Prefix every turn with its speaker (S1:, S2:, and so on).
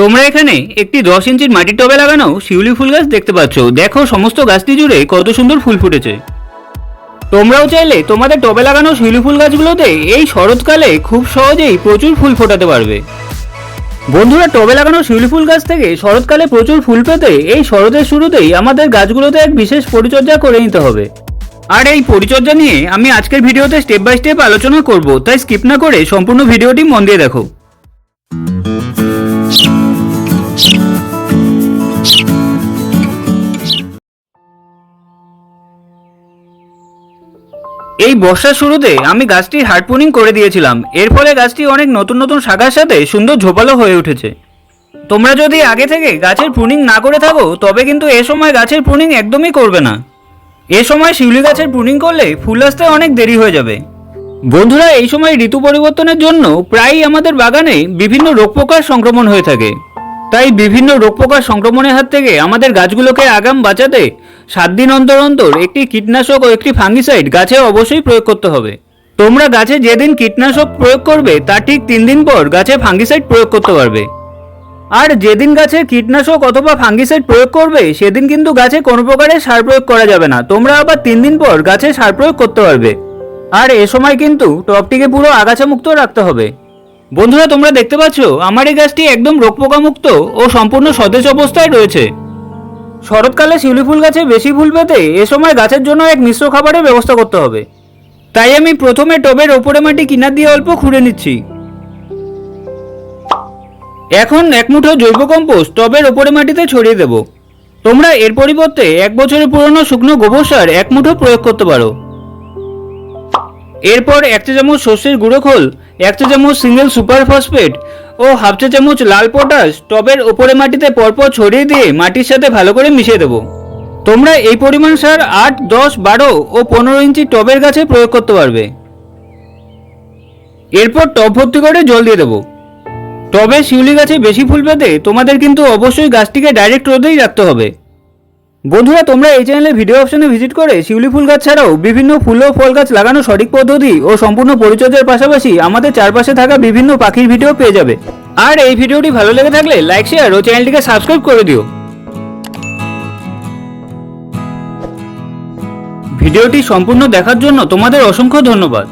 S1: তোমরা এখানে একটি দশ ইঞ্চির মাটির টবে লাগানো শিউলি ফুল গাছ দেখতে পাচ্ছ। দেখো সমস্ত গাছটি জুড়ে কত সুন্দর ফুল ফুটেছে। তোমরাও চাইলে তোমাদের টবে লাগানো শিউলি ফুল গাছগুলোতে এই শরৎকালে খুব সহজেই প্রচুর ফুল ফোটাতে পারবে। বন্ধুরা, টবে লাগানো শিউলি ফুল গাছ থেকে শরৎকালে প্রচুর ফুল পেতে এই শরতের শুরুতেই আমাদের গাছগুলোতে এক বিশেষ পরিচর্যা করে নিতে হবে। আর এই পরিচর্যা নিয়ে আমি আজকের ভিডিওতে স্টেপ বাই স্টেপ আলোচনা করব, তাই স্কিপ না করে সম্পূর্ণ ভিডিওটি মন দিয়ে দেখো। এই বর্ষার শুরুতে আমি গাছটির হার্ডপুনিং করে দিয়েছিলাম। এর ফলে গাছটি অনেক নতুন নতুন শাখার সাথে সুন্দর ঝোপালো হয়ে উঠেছে। তোমরা যদি আগে থেকে গাছের প্রুনিং না করে থাকো, তবে কিন্তু এ সময় গাছের প্রুনিং একদমই করবে না। এ সময় শিউলি গাছের প্রুনিং করলে ফুল আসতে অনেক দেরি হয়ে যাবে। বন্ধুরা, এই সময় ঋতু পরিবর্তনের জন্য প্রায়ই আমাদের বাগানে বিভিন্ন রোগ পোকার সংক্রমণ হয়ে থাকে। তাই বিভিন্ন রোগ পোকার সংক্রমণের হাত থেকে আমাদের গাছগুলোকে আগাম বাঁচাতে সাত দিন অন্তর অন্তর একটি কীটনাশক ও একটি ফাঙ্গিসাইড গাছে অবশ্যই প্রয়োগ করতে হবে। তোমরা গাছে যেদিন কীটনাশক প্রয়োগ করবে তার ঠিক তিন দিন পর গাছে ফাঙ্গিসাইড প্রয়োগ করতে পারবে। আর যেদিন গাছে কীটনাশক অথবা ফাঙ্গিসাইড প্রয়োগ করবে, সেদিন কিন্তু গাছে কোনো প্রকারের সার প্রয়োগ করা যাবে না। তোমরা আবার তিন দিন পর গাছে সার প্রয়োগ করতে পারবে। আর এ সময় কিন্তু টপটিকে পুরো আগাছা মুক্ত রাখতে হবে। বন্ধুরা, তোমরা দেখতে পাচ্ছ, আমার এই গাছটি একদম রোগ পোকা মুক্ত ও সম্পূর্ণ সতেজ অবস্থায় রয়েছে। শরৎকালে শিউলি ফুল গাছে বেশি ফুল পেতে এ সময় গাছের জন্য এক মিশ্র খাবারের ব্যবস্থা করতে হবে। তাই আমি প্রথমে টবের ওপরে মাটি কিনার দিয়ে অল্প খুঁড়ে নিচ্ছি। এখন এক মুঠো জৈব কম্পোস্ট টবের ওপরে মাটিতে ছড়িয়ে দেব। তোমরা এর পরিবর্তে এক বছরের পুরনো শুকনো গোবর সার এক মুঠো প্রয়োগ করতে পারো। এরপর এক চামচ সর্ষের গুঁড়ো খোল, এক চামচ সিঙ্গেল সুপার ফসফেট ও হাফ চা চামচ লাল পটাশ টবের ওপরে মাটিতে পরপর ছড়িয়ে দিয়ে মাটির সাথে ভালো করে মিশিয়ে দেবো। তোমরা এই পরিমাণ সার আট, দশ, বারো ও পনেরো ইঞ্চি টবের গাছে প্রয়োগ করতে পারবে। এরপর টব ভর্তি করে জল দিয়ে দেবো। টবে শিউলি গাছে বেশি ফুল পেতে তোমাদের কিন্তু অবশ্যই গাছটিকে ডাইরেক্ট রোদেই রাখতে হবে। বন্ধুরা, তোমরা এই চ্যানেলে ভিডিও অপশনে ভিজিট করে শিউলি ফুল গাছ ছাড়াও বিভিন্ন ফুল ও ফল গাছ লাগানো সঠিক পদ্ধতি ও সম্পূর্ণ পরিচর্যার পাশাপাশি আমাদের চারপাশে থাকা বিভিন্ন পাখির ভিডিও পেয়ে যাবে। আর এই ভিডিওটি ভালো লেগে থাকলে লাইক শেয়ার ও চ্যানেলটিকে সাবস্ক্রাইব করে দিও। ভিডিওটি সম্পূর্ণ দেখার জন্য তোমাদের অসংখ্য ধন্যবাদ।